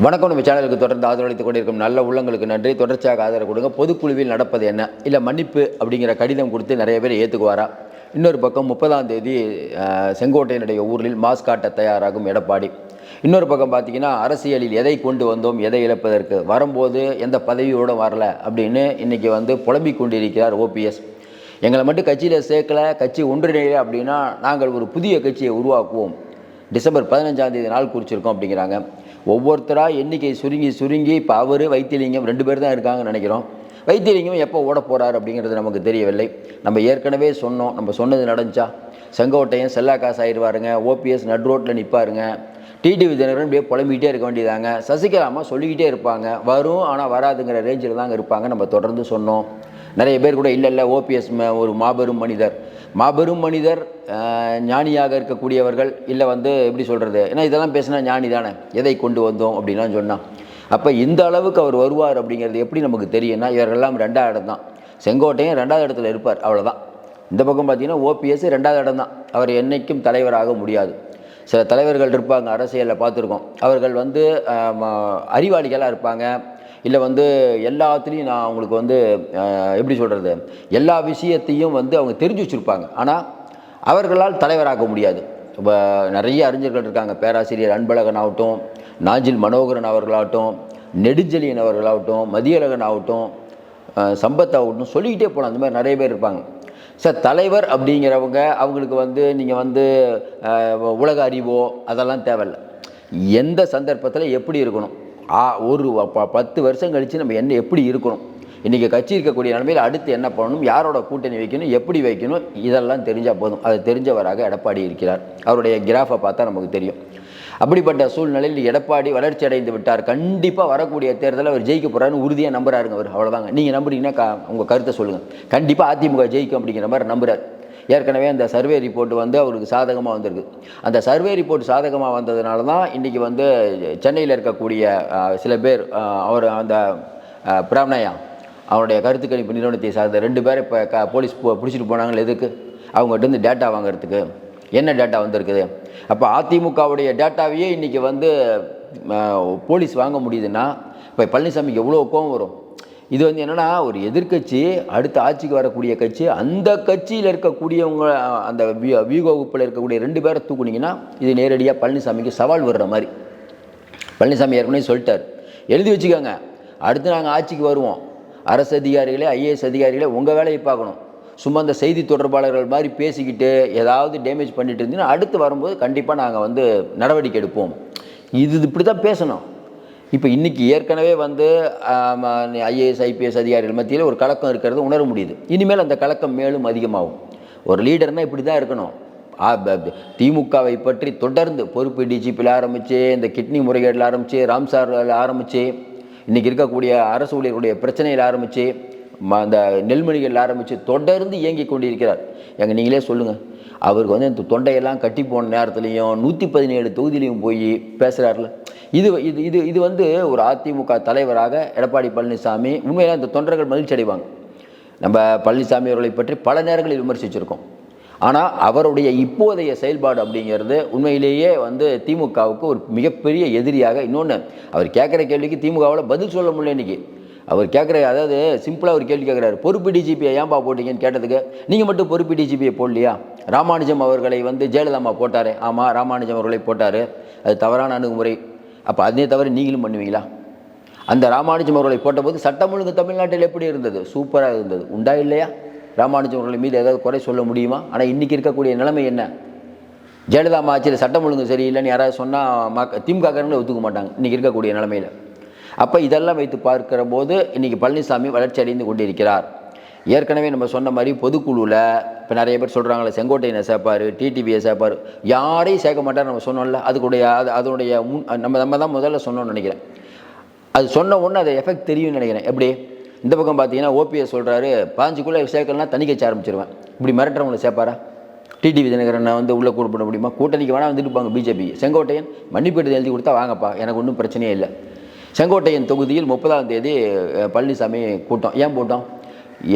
வணக்கம். நம்ம சேனலுக்கு தொடர்ந்து ஆதரவளித்துக் கொண்டிருக்கும் நல்ல உள்ளங்களுக்கு நன்றி. தொடர்ச்சியாக ஆதரவு கொடுங்க. பொதுக்குழுவில் நடப்பது என்ன? இல்லை மன்னிப்பு அப்படிங்கிற கடிதம் கொடுத்து நிறைய பேர் ஏற்றுக்குவாரா இன்னொரு பக்கம் முப்பதாம் தேதி செங்கோட்டையினுடைய செங்கோட்டையனுடைய ஊரில் மாஸ் காட்ட தயாராகும் எடப்பாடி. இன்னொரு பக்கம் பார்த்தீங்கன்னா அரசியலில் எதை கொண்டு வந்தோம் எதை இழப்பதற்கு? வரும்போது எந்த பதவியோடு வரல அப்படின்னு இன்றைக்கி வந்து புலம்பிக் கொண்டிருக்கிறார் ஓபிஎஸ் எங்களை மட்டும் கட்சியில் சேர்க்கல கட்சி ஒன்றிணையல அப்படின்னா நாங்கள் ஒரு புதிய கட்சியை உருவாக்குவோம். டிசம்பர் பதினஞ்சாம் தேதி நாள் குறிச்சிருக்கோம் அப்படிங்கிறாங்க. ஒவ்வொருத்தராக எண்ணிக்கை சுருங்கி சுருங்கி இப்போ அவர் வைத்தியலிங்கம் ரெண்டு பேர் தான் இருக்காங்கன்னு நினைக்கிறோம். வைத்தியலிங்கம் எப்போ ஓட போகிறார் அப்படிங்கிறது நமக்கு தெரியவில்லை. நம்ம ஏற்கனவே சொன்னோம். நம்ம சொன்னது நடந்துச்சா? செங்கோட்டையன் செல்லா காசு ஆயிடுவாருங்க. ஓபிஎஸ் நட் ரோட்டில் நிற்பாருங்க டிடிவி தினகரன் இப்படியே புலம்பிக்கிட்டே இருக்க வேண்டியதாங்க. சசிகலாமா சொல்லிக்கிட்டே இருப்பாங்க. வரும் ஆனால் வராதுங்கிற ரேஞ்சில் தாங்க இருப்பாங்க. நம்ம தொடர்ந்து சொன்னோம். நிறைய பேர் கூட இல்லை இல்லை ஓபிஎஸ் ஒரு மாபெரும் மனிதர். மாபெரும் மனிதர் ஞானியாக இருக்கக்கூடியவர்கள் இல்லை வந்து எப்படி சொல்கிறது ஏன்னா இதெல்லாம் பேசினா ஞானி தானே எதை கொண்டு வந்தோம் அப்படின்லாம் சொன்னால் அப்போ இந்த அளவுக்கு அவர் வருவார் அப்படிங்கிறது எப்படி நமக்கு தெரியும்னா இவரெல்லாம் ரெண்டாவது இடம் தான். செங்கோட்டையும் ரெண்டாவது இடத்துல இருப்பார் அவ்வளோதான் இந்த பக்கம் பார்த்தீங்கன்னா ஓபிஎஸ் ரெண்டாவது இடம் தான். அவர் என்றைக்கும் தலைவராக முடியாது. சில தலைவர்கள் இருப்பாங்க அரசியலில் பார்த்துருக்கோம். அவர்கள் வந்து அறிவாளிகளாக இருப்பாங்க. இல்லை வந்து எல்லாத்துலேயும் நான் அவங்களுக்கு வந்து எப்படி சொல்கிறது எல்லா விஷயத்தையும் வந்து அவங்க தெரிஞ்சு வச்சுருப்பாங்க. ஆனால் அவர்களால் தலைவராக முடியாது. இப்போ நிறைய அறிஞர்கள் இருக்காங்க. பேராசிரியர் அன்பழகன் ஆகட்டும் நாஞ்சில் மனோகரன் அவர்களாகட்டும் நெடுஞ்செழியன் அவர்களாகட்டும் மதியழகன் ஆகட்டும் சம்பத் ஆகட்டும் சொல்லிக்கிட்டே போகலாம். அந்த மாதிரி நிறைய பேர் இருப்பாங்க. சார் தலைவர் அப்படிங்கிறவங்க அவங்களுக்கு வந்து நீங்கள் வந்து உலக அறிவோ அதெல்லாம் தேவையில்லை. எந்த சந்தர்ப்பத்தில் எப்படி இருக்கணும்? ஒரு ப- பத்து வருஷம் கழித்து நம்ம என்ன எப்படி இருக்கணும்? இன்றைக்கி கட்சி இருக்கக்கூடிய நிலைமையில் அடுத்து என்ன பண்ணணும்? யாரோட கூட்டணி வைக்கணும்? எப்படி வைக்கணும்? இதெல்லாம் தெரிஞ்சால் போதும். அது தெரிஞ்சவராக எடப்பாடி இருக்கிறார். அவருடைய கிராஃபை பார்த்தா நமக்கு தெரியும். அப்படிப்பட்ட சூழ்நிலையில் எடப்பாடி வளர்ச்சி அடைந்து விட்டார். கண்டிப்பாக வரக்கூடிய தேர்தலில் அவர் ஜெயிக்க போகிறாருன்னு உறுதியாக நம்புறாருங்க அவர். அவ்வளோதாங்க நீங்கள் நம்புறீங்கன்னா க உங்கள் கருத்தை சொல்லுங்கள் கண்டிப்பாக அதிமுக ஜெயிக்கும் அப்படிங்கிற மாதிரி நம்புறார். ஏற்கனவே அந்த சர்வே ரிப்போர்ட் வந்து அவருக்கு சாதகமாக வந்திருக்கு. அந்த சர்வே ரிப்போர்ட் சாதகமாக வந்ததுனால தான் இன்றைக்கி வந்து சென்னையில் இருக்கக்கூடிய சில பேர் அவர் அந்த அஹ், அவருடைய கருத்து கணிப்பு நிறுவனத்தை சார்ந்த ரெண்டு பேரை இப்போ க போலீஸ் போ- பிடிச்சிட்டு போனாங்களே எதுக்கு? அவங்ககிட்ட இருந்து டேட்டா வாங்குறதுக்கு. என்ன டேட்டா வந்திருக்குது? அப்போ அதிமுகவுடைய டேட்டாவையே இன்றைக்கி வந்து போலீஸ் வாங்க முடியுதுன்னா இப்போ பழனிசாமிக்கு எவ்வளோ கோவம் வரும்? இது வந்து என்னென்னா ஒரு எதிர்க்கட்சி அடுத்த ஆட்சிக்கு வரக்கூடிய கட்சி அந்த கட்சியில் இருக்கக்கூடியவங்க அந்த வி வகுப்பில் இருக்கக்கூடிய ரெண்டு பேரை தூக்குனீங்கன்னா இது நேரடியாக பழனிசாமிக்கு சவால் வர்ற மாதிரி. பழனிசாமி ஏற்கனவே சொல்லிட்டார். எழுதி வச்சுக்கோங்க. அடுத்து நாங்கள் ஆட்சிக்கு வருவோம். அரசு அதிகாரிகளே ஐஏஎஸ் அதிகாரிகளே உங்கள் வேலையை பார்க்கணும். சும்மா அந்த செய்தி தொடர்பாளர்கள் மாதிரி பேசிக்கிட்டு ஏதாவது டேமேஜ் பண்ணிட்டு இருந்தீங்கன்னா அடுத்து வரும்போது கண்டிப்பாக நாங்கள் வந்து நடவடிக்கை எடுப்போம். இது இப்படி தான் பேசணும். இப்போ இன்றைக்கி ஏற்கனவே வந்து ஐஏஎஸ் ஐபிஎஸ் அதிகாரிகள் மத்தியில் ஒரு கலக்கம் இருக்கிறது உணர முடியுது. இனிமேல் அந்த கலக்கம் மேலும் அதிகமாகும். ஒரு லீடர்னால் இப்படி தான் இருக்கணும். ஆ, திமுகவை பற்றி தொடர்ந்து பொறுப்பு டிஜிபியில் ஆரம்பித்து இந்த கிட்னி முறைகேடில் ஆரம்பித்து ராம்சாரில் ஆரம்பித்து இன்றைக்கி இருக்கக்கூடிய அரசு ஊழியர்களுடைய பிரச்சனையில் ஆரம்பித்து அந்த நெல்மணிகள் ஆரம்பித்து தொடர்ந்து இயங்கி கொண்டிருக்கிறார். எங்கள் நீங்களே சொல்லுங்கள் அவருக்கு வந்து இந்த தொண்டையெல்லாம் கட்டி போன நேரத்துலையும் நூற்றி பதினேழு தொகுதியிலையும் போய் பேசுகிறாருல இது இது இது இது வந்து ஒரு அதிமுக தலைவராக எடப்பாடி பழனிசாமி உண்மையில இந்த தொண்டர்கள் மகிழ்ச்சி அடைவாங்க. நம்ம பழனிசாமி அவர்களை பற்றி பல நேரங்களில் விமர்சிச்சிருக்கோம். ஆனால் அவருடைய இப்போதைய செயல்பாடு அப்படிங்கிறது உண்மையிலேயே வந்து திமுகவுக்கு ஒரு மிகப்பெரிய எதிரியாக இன்னொன்று அவர் கேட்குற கேள்விக்கு திமுகவில் பதில் சொல்ல முடியல இன்றைக்கி அவர் கேட்குற அதாவது சிம்பிளாக ஒரு கேள்வி கேட்குறாரு. பொறுப்பு டிஜிபியை ஏன்பா போட்டீங்கன்னு கேட்டதுக்கு நீங்கள் மட்டும் பொறுப்பு டிஜிபியை போடலையா? ராமானுஜம் அவர்களை வந்து ஜெயலலிதாமா போட்டார். ஆமாம் ராமானுஜம் அவர்களை போட்டார். அது தவறான அணுகுமுறை. அப்போ அதே தவிர நீங்களும் பண்ணுவீங்களா? அந்த ராமானுஜம் அவர்களை போட்டபோது சட்டம் ஒழுங்கு தமிழ்நாட்டில் எப்படி இருந்தது? சூப்பராக இருந்தது. உண்டா இல்லையா? ராமானுஜம் அவர்கள் மீது ஏதாவது குறை சொல்ல முடியுமா? ஆனால் இன்றைக்கி இருக்கக்கூடிய நிலைமை என்ன? ஜெயலலிதா ஆட்சியில் சட்டம் ஒழுங்கு சரியில்லைன்னு யாராவது சொன்னால் மக்க திமுககாரங்களே ஒத்துக்க மாட்டாங்க. இன்றைக்கி இருக்கக்கூடிய நிலமையில். அப்போ இதெல்லாம் வைத்து பார்க்கிற போது இன்றைக்கி பழனிசாமி வளர்ச்சி அடைந்து கொண்டிருக்கிறார். ஏற்கனவே நம்ம சொன்ன மாதிரி பொதுக்குழுவில் இப்போ நிறைய பேர் சொல்கிறாங்களே செங்கோட்டையனை சேர்ப்பார் டிடிவியை சேர்ப்பார் யாரையும் சேர்க்க மாட்டார் நம்ம சொன்னோம்ல அதுக்குடைய அது அதனுடைய முன் நம்ம நம்ம தான் முதல்ல சொன்னோம்னு நினைக்கிறேன். அது சொன்ன உடனே அது எஃபெக்ட் தெரியும்னு நினைக்கிறேன். எப்படி? இந்த பக்கம் பார்த்தீங்கன்னா ஓபிஎஸ் சொல்கிறாரு பாஞ்சுக்குள்ளே சேர்க்கலாம் தனி கட்சி ஆரம்பிச்சிருவேன். இப்படி மிரட்டுறவங்களை சேர்ப்பாரா டிடிவி தினகரனை வந்து உள்ளே கூப்பிட முடியுமா? கூட்டணிக்கு வேணால் வந்துட்டு போங்க பிஜேபி செங்கோட்டையன் மன்னிப்பீடு எழுதி கொடுத்தா வாங்கப்பா எனக்கு ஒன்றும் பிரச்சனையே இல்லை. செங்கோட்டையன் தொகுதியில் முப்பதாம் தேதி பழனிசாமி கூட்டம். ஏன் போட்டோம்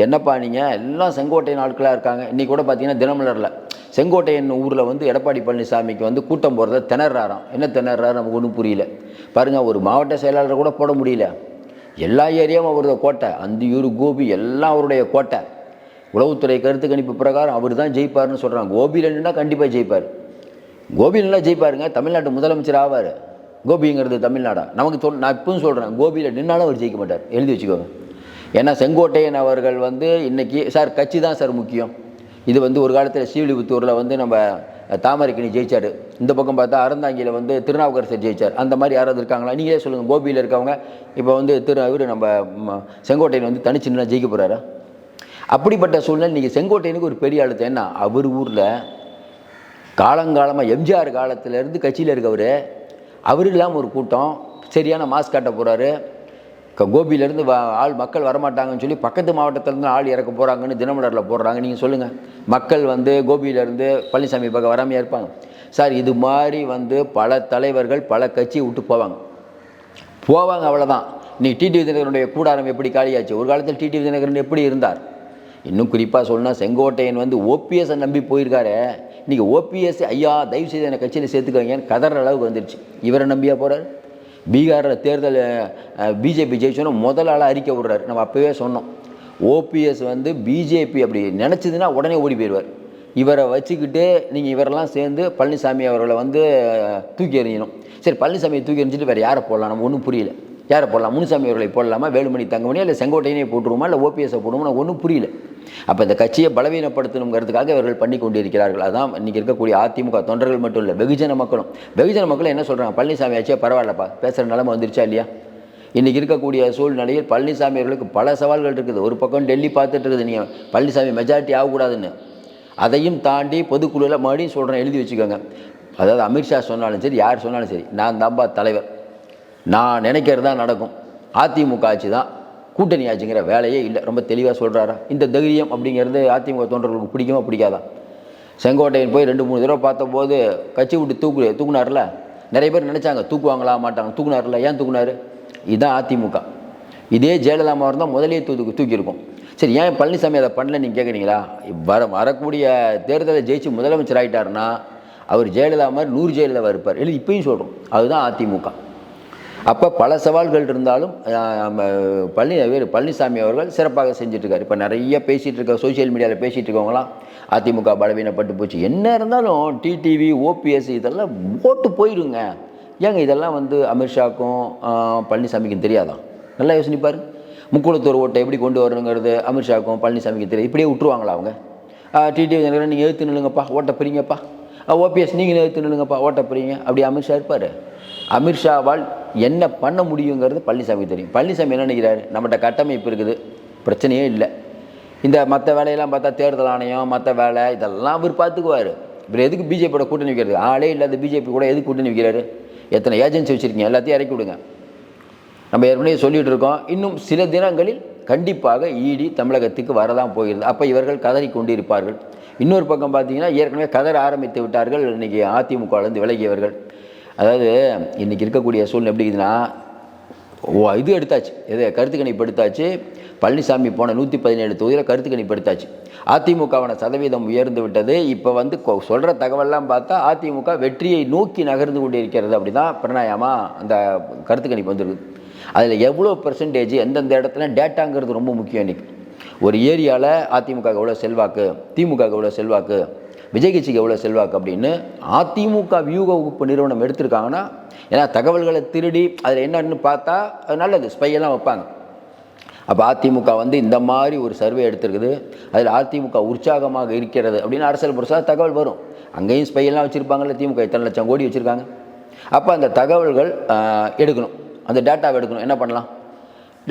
என்னப்பா நீங்கள் எல்லாம் செங்கோட்டையன் ஆட்களாக இருக்காங்க. இன்றைக்கி கூட பார்த்தீங்கன்னா தினமலரில். செங்கோட்டையன் ஊரில் வந்து எடப்பாடி பழனிசாமிக்கு வந்து கூட்டம் போகிறத திணறாராம். என்ன திணறாரு நமக்கு ஒன்றும் புரியல. பாருங்கள் ஒரு மாவட்ட செயலாளரை கூட போட முடியல. எல்லா ஏரியாவும் அவருடைய கோட்டை. அந்தியூர் கோபி எல்லாம் அவருடைய கோட்டை. உளவுத்துறை கருத்து கணிப்பு பிரகாரம் அவர் தான் ஜெயிப்பார்னு சொல்கிறாங்க கோபியில் நின்னா கண்டிப்பாக ஜெயிப்பார் கோபியில் ஜெயிப்பாருங்க. தமிழ்நாட்டு முதலமைச்சர் ஆவார். கோபிங்கிறது தமிழ்நாடா? நமக்கு சொல் நான் இப்பவும் சொல்கிறேன் கோபியில் நின்னாலும் அவர் ஜெயிக்க மாட்டார். எழுதி வச்சுக்கோங்க. ஏன்னா செங்கோட்டையன் அவர்கள் வந்து இன்னைக்கு சார் கட்சி தான் சார் முக்கியம். இது வந்து ஒரு காலத்தில் ஸ்ரீவில்லிபுத்தூரில் வந்து நம்ம தாமரைக்கணி ஜெயிச்சார். இந்த பக்கம் பார்த்தா அறந்தாங்கியில் வந்து திருநாவுக்கரசர் ஜெயிச்சார். அந்த மாதிரி யாராவது இருக்காங்களா? நீங்களே சொல்லுங்கள் கோபியில் இருக்கவங்க. இப்போ வந்து திரு இவர் நம்ம செங்கோட்டையன் வந்து தனிச்சு நின்று ஜெயிக்க போகிறாரா அப்படிப்பட்ட சூழ்நிலை நீங்கள் செங்கோட்டையனுக்கு ஒரு பெரிய அழுத்தம் என்ன அவர் ஊரில் காலங்காலமாக எம்ஜிஆர் காலத்திலேருந்து கட்சியில் இருக்கவர் அவர் இல்லாமல் ஒரு கூட்டம். சரியான மாஸ்க் காட்ட போகிறாரு கோபியிலேருந்து வ ஆள் மக்கள் வரமாட்டாங்கன்னு சொல்லி பக்கத்து மாவட்டத்திலேருந்து ஆள் இறக்க போகிறாங்கன்னு தினமலரில் போடுறாங்க. நீங்கள் சொல்லுங்கள் மக்கள் வந்து கோபியிலேருந்து பழனிசாமி பக்கம் வராமையாக இருப்பாங்க. சார் இது மாதிரி வந்து பல தலைவர்கள் பல கட்சியை விட்டு போவாங்க. போவாங்க அவ்வளோதான் நீ டிடிவி தினகரனுடைய கூடாரம் எப்படி காலியாச்சு? ஒரு காலத்தில் டிடிவி தினகரன் எப்படி இருந்தார்? இன்னும் குறிப்பாக சொல்லணும்னா செங்கோட்டையன் வந்து ஓபிஎஸ்ஸை நம்பி போயிருக்காரு. இன்றைக்கி ஓபிஎஸ் ஐயா தயவு செய்து என்னை கட்சியில் சேர்த்துக்கோங்கன்னு கதற அளவுக்கு வந்துருச்சு. இவரை நம்பியா போகிறார் பீகாரில் தேர்தல் பிஜேபி ஜெயிச்சோன்னா முதல் ஆளாக அறிக்கை விடுறாரு. நம்ம அப்போவே சொன்னோம். ஓபிஎஸ் வந்து பிஜேபி அப்படி நினச்சதுன்னா உடனே ஓடி போயிடுவார். இவரை வச்சுக்கிட்டு நீங்கள் இவரெல்லாம் சேர்ந்து பழனிசாமி அவர்களை வந்து தூக்கி எறியணும். சரி பழனிசாமியை தூக்கி எறிஞ்சிட்டு வேறு யாரை போடலாம்? நம்ம ஒன்றும் புரியல. யாரை போடலாம்? முனுசாமி அவர்களை போடலாமா? வேலுமணி தங்கமணி இல்லை செங்கோட்டையனே போட்டுருவோமா? இல்லை ஓபிஎஸ்ஸை போடுவோமா ஒன்றும் புரியல. அப்போ இந்த கட்சியை பலவீனப்படுத்தணுங்கிறதுக்காக இவர்கள் பண்ணி கொண்டிருக்கிறார்கள். அதான் இன்றைக்கி இருக்கக்கூடிய அதிமுக தொண்டர்கள் மட்டும் இல்லை வெகுஜன மக்களும். வெகுஜன மக்களும் என்ன சொல்கிறாங்க பழனிசாமி ஆச்சே பரவாயில்லப்பா பேசுகிற நிலமை வந்துருச்சா இல்லையா? இன்றைக்கி இருக்கக்கூடிய சூழ்நிலையில் பழனிசாமி அவர்களுக்கு பல சவால்கள் இருக்குது. ஒரு பக்கம் டெல்லி பார்த்துட்டு இருக்குது நீங்கள் பழனிசாமி மெஜாரிட்டி ஆகக்கூடாதுன்னு. அதையும் தாண்டி பொதுக்குழுவில் மறுபடியும் சொல்கிறேன் எழுதி வச்சுக்கோங்க. அதாவது அமித்ஷா சொன்னாலும் சரி யார் சொன்னாலும் சரி நான் தான்பா தலைவர். நான் நினைக்கிறது தான் நடக்கும். அதிமுக ஆட்சி தான். கூட்டணி ஆட்சிங்கிற வேலையே இல்லை. ரொம்ப தெளிவாக சொல்கிறாரா இந்த தைரியம் அப்படிங்கிறது அதிமுக தொண்டர்களுக்கு பிடிக்குமா? பிடிக்காதா? செங்கோட்டையன் போய் ரெண்டு மூணு தடவை பார்த்தபோது கட்சி விட்டு தூக்கு தூக்குனார்ல? நிறைய பேர் நினச்சாங்க தூக்குவாங்களா மாட்டாங்க. தூக்குனார்ல? ஏன் தூக்குனாரு? இதுதான் அதிமுக. இதே ஜெயலலிதா அம்மா இருந்தால் முதலே தூக்கு தூக்கியிருக்கும். சரி ஏன் பழனிசாமி அதை பண்ணல? நீங்கள் கேட்குறீங்களா வர வரக்கூடிய தேர்தலை ஜெயிச்சு முதலமைச்சர் ஆகிட்டாருன்னா அவர் ஜெயலலிதா மாதிரி நூறு ஜெயலலிதா இருப்பார். இல்லை இப்பயும் சொல்கிறோம் அதுதான் அதிமுக. அப்போ பல சவால்கள் இருந்தாலும் நம்ம பழனி வேறு பழனிசாமி அவர்கள் சிறப்பாக செஞ்சிட்ருக்காரு. இப்போ நிறைய பேசிகிட்டு இருக்க சோஷியல் மீடியாவில் பேசிகிட்டு இருக்கவங்களாம் அதிமுக பலவீனப்பட்டு போச்சு. என்ன இருந்தாலும் டிடிவி ஓபிஎஸ் இதெல்லாம் ஓட்டு போயிருங்க. ஏங்க இதெல்லாம் வந்து அமித்ஷாக்கும் பழனிசாமிக்கும் தெரியாதா? நல்லா யோசனைப்பார். முக்குளத்தூர் ஓட்டை எப்படி கொண்டு வரணுங்கிறது அமித்ஷாக்கும் பழனிசாமிக்கு தெரியாது. இப்படியே விட்டுருவாங்களா அவங்க? டிடிவி தினகரன் நீங்கள் எழுத்து நில்லுங்கப்பா ஓட்ட பிரிங்கப்பா. ஓபிஎஸ் நீங்கள் எழுத்து நில்லுங்கப்பா ஓட்ட பிரிங்க. அப்படி அமித்ஷா இருப்பார். அமித்ஷாவால் என்ன பண்ண முடியுங்கிறது பழனிசாமிக்கு தெரியும். பழனிசாமி என்ன நினைக்கிறாரு? நம்மகிட்ட கட்டமைப்பு இருக்குது. பிரச்சனையே இல்லை. இந்த மற்ற வேலையெல்லாம் பார்த்தா தேர்தல் ஆணையம் மற்ற வேலை இதெல்லாம் அவர் பார்த்துக்குவார். இவர் எதுக்கு பிஜேபியோட கூட்டணி வைக்கிறது? ஆளே இல்லாத பிஜேபி கூட எதுக்கு கூட்டணி வைக்கிறாரு? எத்தனை ஏஜென்சி வச்சுருக்கீங்க? எல்லாத்தையும் இறக்கி விடுங்க. நம்ம ஏற்கனவே சொல்லிகிட்டு இருக்கோம். இன்னும் சில தினங்களில் கண்டிப்பாக இடி தமிழகத்துக்கு வரதான் போகிறது. அப்போ இவர்கள் கதறி கொண்டிருப்பார்கள் இன்னொரு பக்கம் பார்த்தீங்கன்னா ஏற்கனவே கதற ஆரம்பித்து விட்டார்கள். இன்றைக்கி அதிமுகவிலேருந்து விலகியவர்கள். அதாவது இன்றைக்கி இருக்கக்கூடிய சூழ்நிலை எப்படி இருக்குதுன்னா ஓ இது எடுத்தாச்சு. எது? கருத்து கணிப்பு எடுத்தாச்சு பழனிசாமி போன நூற்றி பதினேழு தொகுதியில் கருத்து கணிப்பு எடுத்தாச்சு அதிமுகவான சதவீதம் உயர்ந்து விட்டது. இப்போ வந்து சொல்கிற தகவல்லாம் பார்த்தா அதிமுக வெற்றியை நோக்கி நகர்ந்து கொண்டு இருக்கிறது அப்படி தான் பிரணாயமா அந்த கருத்து கணிப்பு வந்துருக்குது. அதில் எவ்வளோ பெர்சன்டேஜ் எந்தெந்த இடத்துல டேட்டாங்கிறது ரொம்ப முக்கியம் இன்னைக்கு. ஒரு ஏரியாவில் அதிமுக எவ்வளோ செல்வாக்கு? திமுக எவ்வளோ செல்வாக்கு? விஜய் கட்சிக்கு எவ்வளோ செல்வாக்கு அப்படின்னு அதிமுக வியூக வகுப்பு நிறுவனம் எடுத்திருக்காங்கன்னா ஏன்னா தகவல்களை திருடி அதில் என்னன்னு பார்த்தா அது நல்லது ஸ்பையெல்லாம் வைப்பாங்க. அப்போ அதிமுக வந்து இந்த மாதிரி ஒரு சர்வே எடுத்திருக்குது. அதில் அதிமுக உற்சாகமாக இருக்கிறது அப்படின்னு அரசியல் புதுசாக தகவல் வரும். அங்கேயும் ஸ்பையெல்லாம் வச்சுருப்பாங்கல்ல திமுக இத்தனை லட்சம் கோடி வச்சுருக்காங்க. அப்போ அந்த தகவல்கள் எடுக்கணும். அந்த டேட்டாவை எடுக்கணும். என்ன பண்ணலாம்?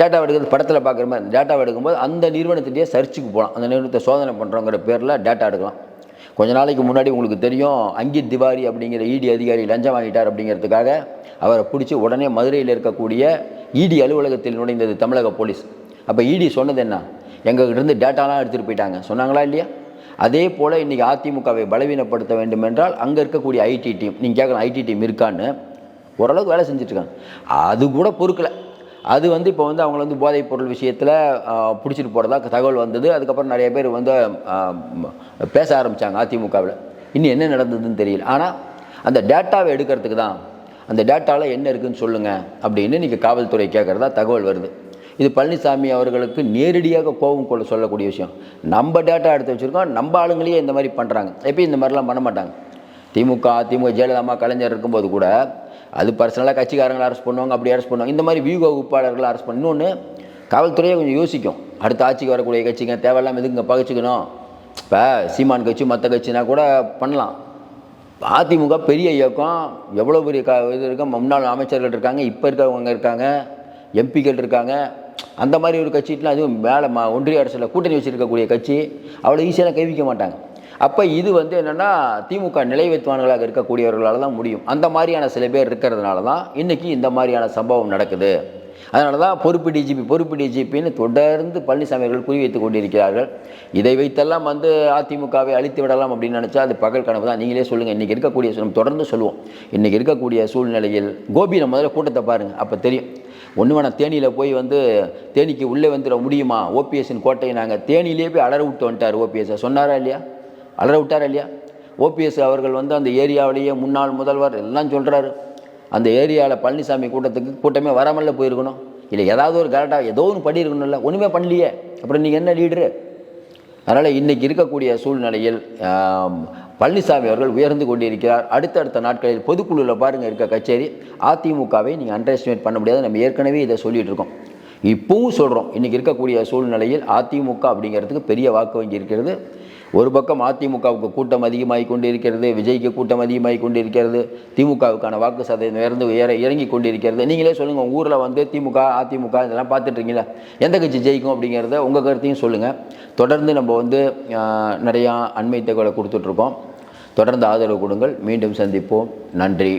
டேட்டாவை எடுக்கிறது படத்தில் பார்க்குற மாதிரி. டேட்டாவை எடுக்கும்போது அந்த நிறுவனத்திலேயே சர்ச்சுக்கு போகலாம் அந்த நிறுவனத்தை சோதனை பண்ணுறோங்கிற பேரில் டேட்டா எடுக்கலாம். கொஞ்ச நாளைக்கு முன்னாடி உங்களுக்கு தெரியும் அங்கித் திவாரி அப்படிங்கிற இடி அதிகாரி லஞ்சம் வாங்கிட்டார் அப்படிங்கிறதுக்காக அவரை பிடிச்சி உடனே மதுரையில் இருக்கக்கூடிய இடி அலுவலகத்தில் நுழைந்தது தமிழக போலீஸ். அப்போ இடி சொன்னது என்ன? எங்ககிட்ட இருந்து டேட்டாலாம் எடுத்துகிட்டு போயிட்டாங்க. சொன்னாங்களா இல்லையா? அதே போல் இன்றைக்கி அதிமுகவை பலவீனப்படுத்த வேண்டும் என்றால் அங்கே இருக்கக்கூடிய ஐடி டீம் நீங்கள் கேட்கலாம் ஐடி டீம் இருக்கான்னு ஓரளவுக்கு வேலை செஞ்சுட்ருக்காங்க அது கூட பொறுக்கலை. அது வந்து இப்போ வந்து அவங்கள வந்து போதைப் பொருள் விஷயத்தில் பிடிச்சிட்டு போகிறதா தகவல் வந்தது. அதுக்கப்புறம் நிறைய பேர் வந்து பேச ஆரம்பித்தாங்க அதிமுகவில். இன்னும் என்ன நடந்ததுன்னு தெரியல. ஆனால் அந்த டேட்டாவை எடுக்கிறதுக்கு தான் அந்த டேட்டாவில் என்ன இருக்குன்னு சொல்லுங்கள் அப்படின்னு இன்றைக்கி காவல்துறை கேட்குறதா தகவல் வருது. இது பழனிசாமி அவர்களுக்கு நேரடியாக கோபம் கொள்ள சொல்லக்கூடிய விஷயம். நம்ம டேட்டா எடுத்து வச்சுருக்கோம். நம்ம ஆளுங்களையே இந்த மாதிரி பண்ணுறாங்க எப்பயும் இந்த மாதிரிலாம் பண்ண மாட்டாங்க. திமுக அதிமுக ஜெயலலிதா கலைஞர் இருக்கும்போது கூட அது பர்சனலாக கட்சிக்காரங்களை அரெஸ்ட் பண்ணுவாங்க அப்படி அரெஸ்ட் பண்ணுவாங்க. இந்த மாதிரி வியூக வகுப்பாளர்களை அரெஸ்ட் பண்ண. இன்னொன்று காவல்துறையே கொஞ்சம் யோசிக்கும். அடுத்த ஆட்சிக்கு வரக்கூடிய கட்சிங்க தேவையில்லாம எதுக்குங்க பகைச்சிக்கணும்? இப்போ சீமான் கட்சி மற்ற கட்சினா கூட பண்ணலாம். அதிமுக பெரிய இயக்கம் எவ்வளோ பெரிய க இது இருக்க முன்னாள் அமைச்சர்கள் இருக்காங்க இப்போ இருக்கவங்க இருக்காங்க எம்பிக்கள் இருக்காங்க. அந்த மாதிரி ஒரு கட்சிட்டுலாம் அதுவும் மேலே மா ஒன்றிய அரசில் கூட்டணி வச்சுருக்கக்கூடிய கட்சி அவ்வளோ ஈஸியாக கைவிக்க மாட்டாங்க. அப்போ இது வந்து என்னென்னா திமுக நிலைவைத்துவான்களாக இருக்கக்கூடியவர்களால் தான் முடியும். அந்த மாதிரியான சில பேர் இருக்கிறதுனால தான் இன்றைக்கி இந்த மாதிரியான சம்பவம் நடக்குது. அதனால தான் பொறுப்பு டிஜிபி பொறுப்பு டிஜிபின்னு தொடர்ந்து பழனிசாமி அவர்கள் குறிவைத்து கொண்டிருக்கிறார்கள். இதை வைத்தெல்லாம் வந்து அதிமுகவை அழித்து விடலாம் அப்படின்னு நினச்சா அது பகல் கனவு தான். நீங்களே சொல்லுங்கள் இன்றைக்கி இருக்கக்கூடிய நம்ம தொடர்ந்து சொல்லுவோம். இன்றைக்கி இருக்கக்கூடிய சூழ்நிலையில் கோபியில் முதல்ல கூட்டத்தை பாருங்கள் அப்போ தெரியும். ஒன்று வேணா தேனியில் போய் வந்து தேனிக்கு உள்ளே வந்துட முடியுமா? ஓபிஎஸ்ஸின் கோட்டையை நாங்கள் தேனியிலே போய் அலற விட்டு வந்துட்டார் ஓபிஎஸ்ஸை சொன்னாரா இல்லையா? அலற விட்டாரா இல்லையா? ஓபிஎஸ் அவர்கள் வந்து அந்த ஏரியாவிலேயே முன்னாள் முதல்வர் எல்லாம் சொல்கிறாரு அந்த ஏரியாவில் பழனிசாமி கூட்டத்துக்கு கூட்டமே வராமல்ல போயிருக்கணும். இல்லை ஏதாவது ஒரு கரெக்டாக ஏதோ ஒன்று பண்ணியிருக்கணும்ல ஒன்றுமே பண்ணலையே. அப்புறம் நீங்கள் என்ன லீடரு அதனால் இன்றைக்கி இருக்கக்கூடிய சூழ்நிலையில் பழனிசாமி அவர்கள் உயர்ந்து கொண்டிருக்கிறார். அடுத்தடுத்த நாட்களில் பொதுக்குழுவில் பாருங்கள் இருக்க கச்சேரி. அதிமுகவை நீங்கள் அண்டர் எஸ்டிமேட் பண்ண முடியாது. நம்ம ஏற்கனவே இதை சொல்லிகிட்டு இருக்கோம். இப்பவும் சொல்கிறோம் இன்றைக்கி இருக்கக்கூடிய சூழ்நிலையில் அதிமுக அப்படிங்கிறதுக்கு பெரிய வாக்கு வங்கி இருக்கிறது. ஒரு பக்கம் அதிமுகவுக்கு கூட்டம் அதிகமாகி கொண்டு இருக்கிறது விஜய்க்கு கூட்டம் அதிகமாகி கொண்டு இருக்கிறது திமுகவுக்கான வாக்கு சதவீதம் இறந்து ஏற இறங்கி கொண்டிருக்கிறது. நீங்களே சொல்லுங்கள் உங்கள் ஊரில் வந்து திமுக அதிமுக இதெல்லாம் பார்த்துட்ருக்கீங்களா? எந்த கட்சி ஜெயிக்கும் அப்படிங்கிறத உங்கள் கருத்தையும் சொல்லுங்கள் தொடர்ந்து நம்ம வந்து நிறையா அண்மை தகவலை கொடுத்துட்ருக்கோம். தொடர்ந்து ஆதரவு கொடுங்கள். மீண்டும் சந்திப்போம். நன்றி.